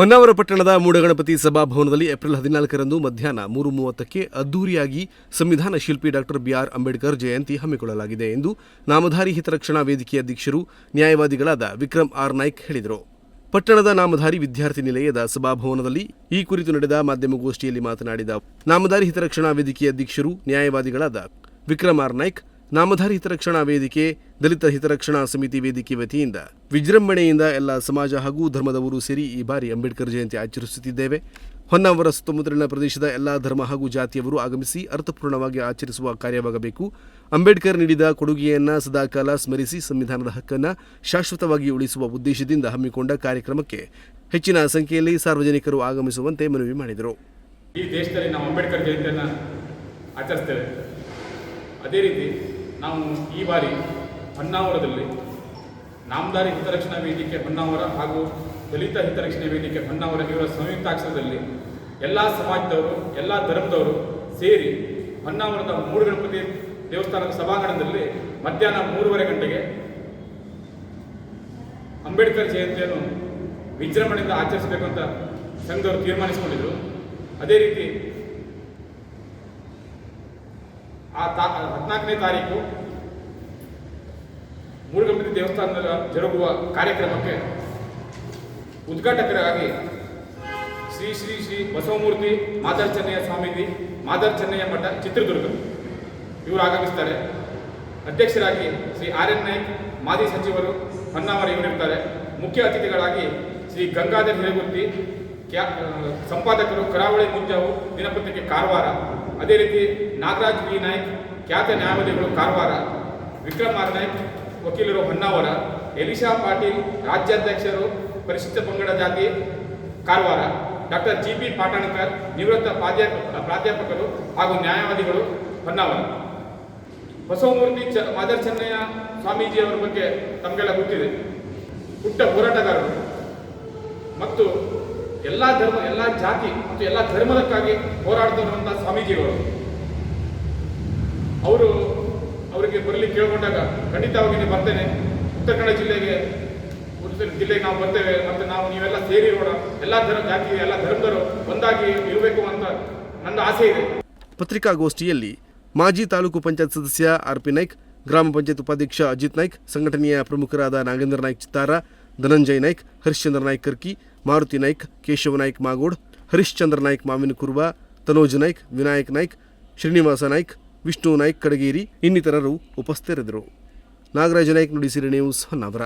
ಹೊನ್ನಾವರ ಪಟ್ಟಣದ ಮೂಡಗಣಪತಿ ಸಭಾಭವನದಲ್ಲಿ ಏಪ್ರಿಲ್ ಹದಿನಾಲ್ಕರಂದು ಮಧ್ಯಾಹ್ನ ಮೂರು ಮೂವತ್ತಕ್ಕೆ ಅದ್ದೂರಿಯಾಗಿ ಸಂವಿಧಾನ ಶಿಲ್ಪಿ ಡಾಕ್ಟರ್ ಬಿಆರ್ ಅಂಬೇಡ್ಕರ್ ಜಯಂತಿ ಹಮ್ಮಿಕೊಳ್ಳಲಾಗಿದೆ ಎಂದು ನಾಮಧಾರಿ ಹಿತರಕ್ಷಣಾ ವೇದಿಕೆ ಅಧ್ಯಕ್ಷರು ನ್ಯಾಯವಾದಿಗಳಾದ ವಿಕ್ರಮ್ ಆರ್. ನಾಯ್ಕ್ ಹೇಳಿದರು. ಪಟ್ಟಣದ ನಾಮಧಾರಿ ವಿದ್ಯಾರ್ಥಿ ನಿಲಯದ ಸಭಾಭವನದಲ್ಲಿ ಈ ಕುರಿತು ನಡೆದ ಮಾಧ್ಯಮಗೋಷ್ಠಿಯಲ್ಲಿ ಮಾತನಾಡಿದ ನಾಮಧಾರಿ ಹಿತರಕ್ಷಣಾ ವೇದಿಕೆ ಅಧ್ಯಕ್ಷರು ನ್ಯಾಯವಾದಿಗಳಾದ ವಿಕ್ರಮ್ ಆರ್. ನಾಯ್ಕ್ ನಾಮಧಾರಿ ಹಿತರಕ್ಷಣಾ ವೇದಿಕೆ, ದಲಿತ ಹಿತರಕ್ಷಣಾ ಸಮಿತಿ ವೇದಿಕೆ ವತಿಯಿಂದ ವಿಜೃಂಭಣೆಯಿಂದ ಎಲ್ಲ ಸಮಾಜ ಹಾಗೂ ಧರ್ಮದವರು ಸೇರಿ ಈ ಬಾರಿ ಅಂಬೇಡ್ಕರ್ ಜಯಂತಿ ಆಚರಿಸುತ್ತಿದ್ದೇವೆ. ಹೊನ್ನಾವರ ಸುತ್ತಮುತ್ತಲಿನ ಪ್ರದೇಶದ ಎಲ್ಲ ಧರ್ಮ ಹಾಗೂ ಜಾತಿಯವರು ಆಗಮಿಸಿ ಅರ್ಥಪೂರ್ಣವಾಗಿ ಆಚರಿಸುವ ಕಾರ್ಯವಾಗಬೇಕು. ಅಂಬೇಡ್ಕರ್ ನೀಡಿದ ಕೊಡುಗೆಯನ್ನು ಸದಾಕಾಲ ಸ್ಮರಿಸಿ ಸಂವಿಧಾನದ ಹಕ್ಕನ್ನು ಶಾಶ್ವತವಾಗಿ ಉಳಿಸುವ ಉದ್ದೇಶದಿಂದ ಹಮ್ಮಿಕೊಂಡ ಕಾರ್ಯಕ್ರಮಕ್ಕೆ ಹೆಚ್ಚಿನ ಸಂಖ್ಯೆಯಲ್ಲಿ ಸಾರ್ವಜನಿಕರು ಆಗಮಿಸುವಂತೆ ಮನವಿ ಮಾಡಿದರು. ಈ ದೇಶದಲ್ಲಿ ನಾವು ಅಂಬೇಡ್ಕರ್ ಜಯಂತಿಯನ್ನು ಆಚರಿಸ್ತೇವೆ. ಅದೇ ರೀತಿ ನಾವು ಈ ಬಾರಿ ಹೊನ್ನಾವರದಲ್ಲಿ ನಾಮದಾರಿ ಹಿತರಕ್ಷಣಾ ವೇದಿಕೆ ಹೊನ್ನಾವರ ಹಾಗೂ ದಲಿತ ಹಿತರಕ್ಷಣಾ ವೇದಿಕೆ ಹೊನ್ನಾವರ ಇವರ ಸಂಯುಕ್ತಾಕ್ಷರದಲ್ಲಿ ಎಲ್ಲ ಸಮಾಜದವರು, ಎಲ್ಲ ಧರ್ಮದವರು ಸೇರಿ ಹೊನ್ನಾವರದ ಮೂರು ಗಣಪತಿ ದೇವಸ್ಥಾನದ ಸಭಾಂಗಣದಲ್ಲಿ ಮಧ್ಯಾಹ್ನ ಮೂರುವರೆ ಗಂಟೆಗೆ ಅಂಬೇಡ್ಕರ್ ಜಯಂತಿಯನ್ನು ವಿಜೃಂಭಣೆಯಿಂದ ಆಚರಿಸಬೇಕು ಅಂತ ಸಂಘದವರು ತೀರ್ಮಾನಿಸಿಕೊಂಡಿದ್ದರು ಅದೇ ರೀತಿ ಹದಿನಾಲ್ಕನೇ ತಾರೀಕು ಮೂಡುಗಂಪತಿ ದೇವಸ್ಥಾನದಲ್ಲಿ ಜರುಗುವ ಕಾರ್ಯಕ್ರಮಕ್ಕೆ ಉದ್ಘಾಟಕರಾಗಿ ಶ್ರೀ ಶ್ರೀ ಶ್ರೀ ಬಸವಮೂರ್ತಿ ಮಾದರ್ ಚೆನ್ನಯ್ಯ ಸ್ವಾಮೀಜಿ ಮಾದರ್ ಚೆನ್ನಯ್ಯ ಮಠ ಚಿತ್ರದುರ್ಗ. ಇವರು ಆಗಮಿಸ್ತಾರೆ. ಅಧ್ಯಕ್ಷರಾಗಿ ಶ್ರೀ ಆರ್ ಎನ್ ನಾಯ್ಕ್, ಮಾಜಿ ಸಚಿವರು ಹೊನ್ನಾವರ ಇವರಿರ್ತಾರೆ ಮುಖ್ಯ ಅತಿಥಿಗಳಾಗಿ ಶ್ರೀ ಗಂಗಾಧರ್ ಹಿರೇಗುತ್ತಿ, ಕ್ಯಾ ಸಂಪಾದಕರು ಕರಾವಳಿ ಮುಂಜಾವು ದಿನಪತ್ರಿಕೆ ಕಾರವಾರ. ಅದೇ ರೀತಿ ನಾಗರಾಜ್ ವಿ ನಾಯ್ಕ್ ಖ್ಯಾತ ನ್ಯಾಯಾಲಯಗಳು ಕಾರವಾರ ವಿಕ್ರಮ್ ಆರ್ ವಕೀಲರು ಹೊನ್ನಾವರ, ಎಲಿಶಾ ಪಾಟೀಲ್, ರಾಜ್ಯಾಧ್ಯಕ್ಷರು ಪರಿಶಿಷ್ಟ ಪಂಗಡ ಜಾತಿ Karwar, doctor G P Patankar, ನಿವೃತ್ತ ಪ್ರಾಧ್ಯಾಪಕ ಪ್ರಾಧ್ಯಾಪಕರು ಹಾಗೂ ನ್ಯಾಯವಾದಿಗಳು ಹೊನ್ನಾವರ. ಬಸವಮೂರ್ತಿ ಚ ಮಾದರ್ ಚೆನ್ನಯ್ಯ ಸ್ವಾಮೀಜಿ ಅವರ ಬಗ್ಗೆ ತಮಗೆಲ್ಲ ಗೊತ್ತಿದೆ. ಪುಟ್ಟ ಹೋರಾಟಗಾರರು. ಮತ್ತು ಎಲ್ಲ ಧರ್ಮ ಎಲ್ಲ ಜಾತಿ ಮತ್ತು ಎಲ್ಲ ಧರ್ಮದಕ್ಕಾಗಿ ಹೋರಾಡ್ತಿರುವಂಥ ಸ್ವಾಮೀಜಿಗಳು. ಅವರು ಅವರಿಗೆ ಬರಲಿ ಕೇಳ್ಕೊಂಡಾಗ ಖಂಡಿತವಾಗಿ ನೀವು ಬರ್ತೇನೆ. ಉತ್ತರ ಕನ್ನಡ ಜಿಲ್ಲೆಗೆ ಜಿಲ್ಲೆಗೆ ನಾವು ಬರ್ತೇವೆ ಮತ್ತು ನಾವು ನೀವೆಲ್ಲ ಸೇರಿರೋಣ ಎಲ್ಲ ಧರ್ಮ ಜಾತಿ, ಎಲ್ಲ ಧರ್ಮದವರು ಒಂದಾಗಿ ಇರಬೇಕು ಅಂತ ನನ್ನ ಆಸೆ ಇದೆ. ಪತ್ರಿಕಾಗೋಷ್ಠಿಯಲ್ಲಿ ಮಾಜಿ ತಾಲೂಕು ಪಂಚಾಯತ್ ಸದಸ್ಯ ಆರ್ ಪಿ ನಾಯ್ಕ್, ಗ್ರಾಮ ಪಂಚಾಯತ್ ಉಪಾಧ್ಯಕ್ಷ ಅಜಿತ್ ನಾಯ್ಕ್, ಸಂಘಟನೆಯ ಪ್ರಮುಖರಾದ ನಾಗೇಂದ್ರ ನಾಯ್ಕ್ ಚಿತ್ತಾರ, ಧನಂಜಯ್ ನಾಯ್ಕ್, ಹರಿಶ್ಚಂದ್ರ ನಾಯ್ಕ್ ಕರ್ಕಿ, ಮಾರುತಿ ನಾಯ್ಕ್, ಕೇಶವ ನಾಯ್ಕ್ ಮಾಗೋಡ್, ಹರಿಶ್ಚಂದ್ರ ನಾಯ್ಕ್ ಮಾವಿನ ಕುರ್ವ ತನೋಜ್ ನಾಯ್ಕ್, ವಿನಾಯಕ್ ನಾಯ್ಕ್, ಶ್ರೀನಿವಾಸ ನಾಯ್ಕ್ ವಿಷ್ಣು ನಾಯ್ಕ್ ಕಡಗೇರಿ ಇನ್ನಿತರರು ಉಪಸ್ಥಿತರಿದ್ದರು. ನಾಗರಾಜ ನಾಯ್ಕ್ ನುಡಿಸಿರಿ ನ್ಯೂಸ್ ಹೊನ್ನಾವರ